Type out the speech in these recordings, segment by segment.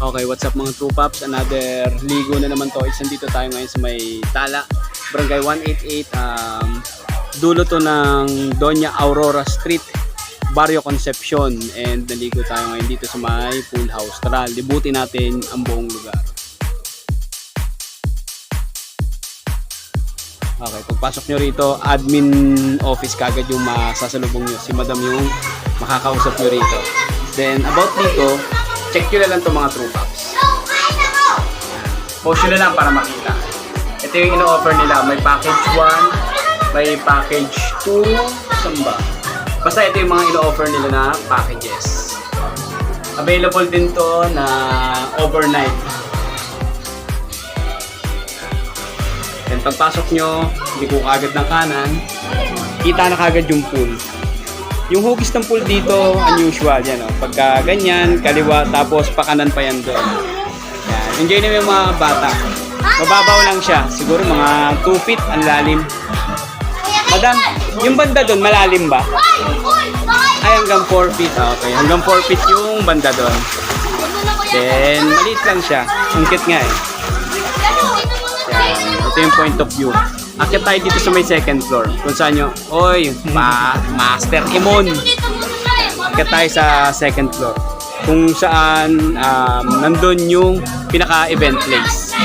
Okay, what's up mga True Pops? Another ligo na naman to. Isang dito tayo ngayon sa may Tala, Barangay 188. Um, dulo to ng Doña Aurora Street, Barrio Concepcion. And naligo tayo ngayon dito sa may pool house. Tara, libutin natin ang buong lugar. Okay, pagpasok nyo rito, admin office kagad yung masasalubong nyo. Si madam yung makakausap nyo rito. Then, about dito, check nyo na lang itong mga true pops. Post nyo na lang para makita. Ito yung ino-offer nila. May package 1, may package 2, saan ba? Basta ito yung mga ino-offer nila na packages. Available din to na overnight. Then pagpasok nyo, hindi ko kagad ng kanan, kita na kagad yung pool. Yung hugis ng pool dito, unusual yan. Oh. Pagka ganyan, kaliwa, tapos pakanan pa yan doon. Yan. Enjoy na yung mga bata. Mababaw lang siya. Siguro mga 2 feet ang lalim. Madam, yung banda doon, malalim ba? Ay, hanggang 4 feet. Ah, okay, hanggang 4 feet yung banda doon. Then, maliit lang siya. Ang cute nga eh. Yan. Ito yung point of view. Akit tayo dito sa may second floor. Kung saan nyo, oy, pa, Master Imon. Akit tayo sa second floor. Kung saan um, nandun yung pinaka-event place.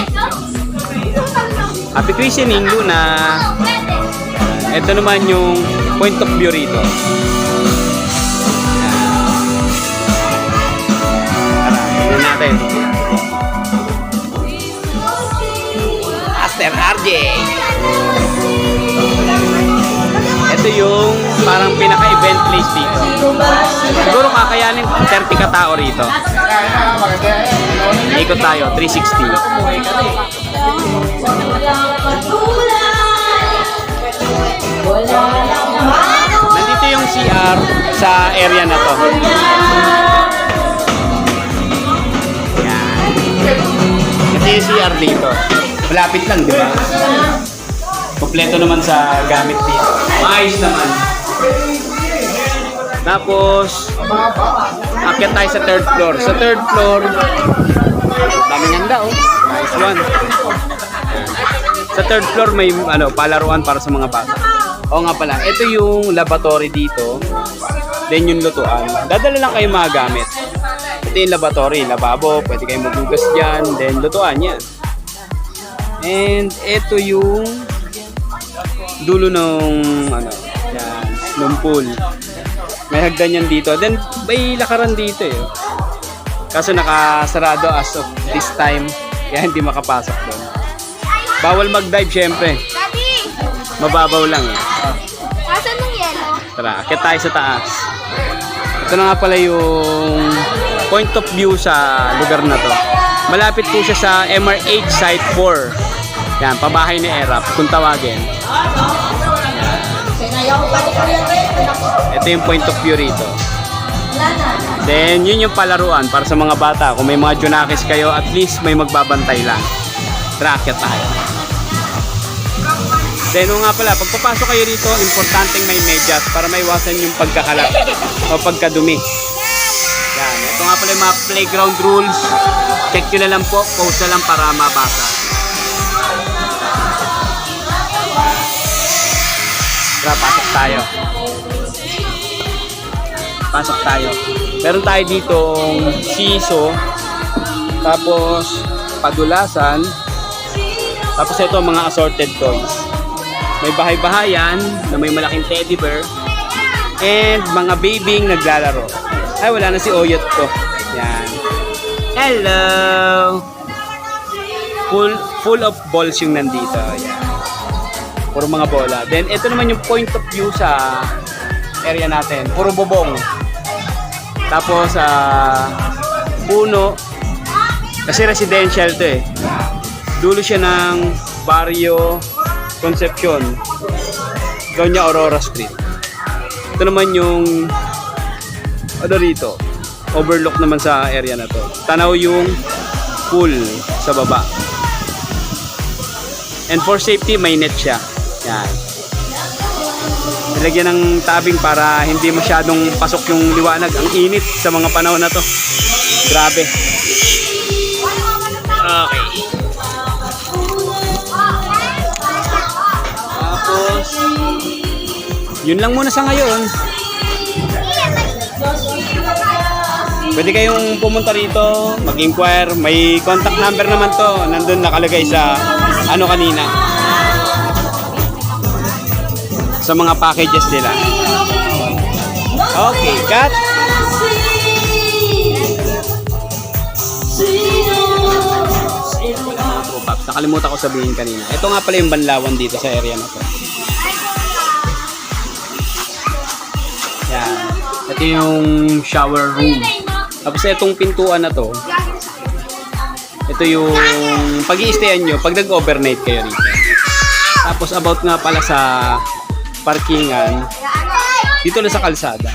Happy christening, Luna. Ito naman yung point of view rito. Tara, natin. Master RJ. Ito yung parang pinaka-event place dito. Siguro kakayanin 30 ka tao rito. Ikot tayo, 360. Nandito yung CR sa area na to. Yan. Ito yung CR dito. Malapit lang, di ba? Kompleto naman sa gamit dito. Maayos naman. Tapos, akyat tayo sa third floor. Sa third floor, dami handa oh. Nice one. Sa third floor may ano, palaruan para sa mga bata. Oo nga pala, ito yung laboratory dito. Then yung lutuan. Dadala lang kayo mga gamit. Ito yung laboratory, lababo, pwede kayong magugas dyan. Then lutuan yan. And ito yung dulo ng ano, yan, ng pool. May hagdan yan dito. Then may lakaran dito eh. Kaso nakasarado as of this time, kaya hindi makapasok doon. Bawal mag-dive syempre. Mababaw lang eh. Asan yung yellow? Tara, akit tayo sa taas. Ito na nga pala yung point of view sa lugar na to. Malapit po siya sa MR8 Site 4. Yan, pabahay ni Erap, kung tawagin. Ito yung point of view rito. Then, yun yung palaruan para sa mga bata. Kung may mga Junakis kayo, at least may magbabantay lang. Tara, akit tayo. Then, nga pala, pagpapasok kayo rito, importanteng may medyas para maiwasan yung pagkakalat o pagkadumi. Yan. Ito nga pala yung mga playground rules. Check nyo na lang po. Post na lang para mabasa. Tara, pasok tayo. Pasok tayo. Meron tayo ditong siso. Tapos, padulasan. Tapos ito, mga assorted toys. May bahay-bahayan na may malaking teddy bear. And mga babying naglalaro. Ay, wala na si Oyot ko. Yan. Hello! Full, full of balls yung nandito. Yan. Puro mga bola. Then, ito naman yung point of view sa area natin. Puro bubong. Tapos, sa puno. Kasi residential to eh. Dulo siya ng Barrio Concepcion. Doña Aurora Street. Ito naman yung ano rito. Overlook naman sa area na to. Tanaw yung pool sa baba. And for safety, may net siya. Yan. Nilagyan ng tabing para hindi masyadong pasok yung liwanag. Ang init sa mga panahon na to. Grabe. Okay. Tapos, yun lang muna sa ngayon. Pwede kayong pumunta rito, mag-inquire. May contact number naman to. Nandun nakalagay sa ano kanina. Sa mga packages nila. Okay, cut. Paps, nakalimutan ko sabihin kanina. Ito nga pala yung banlawan dito sa area na to. Yan. Ito yung shower room. Tapos itong pintuan na to, ito yung pag i nyo pag nag-overnight kayo rito. Tapos about nga pala sa parkingan, dito na sa kalsada.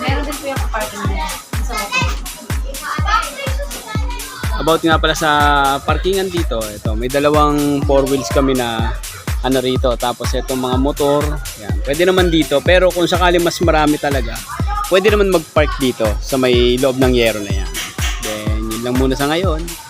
Meron din po yung apartment din. About nga pala sa parkingan dito, ito, may dalawang four wheels kami na ano rito. Tapos itong mga motor, yan. Pwede naman dito, pero kung sakali mas marami talaga, pwede naman mag-park dito sa may loob ng yero na yan. Then, yun lang muna sa ngayon.